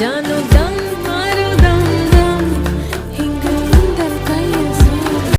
জানো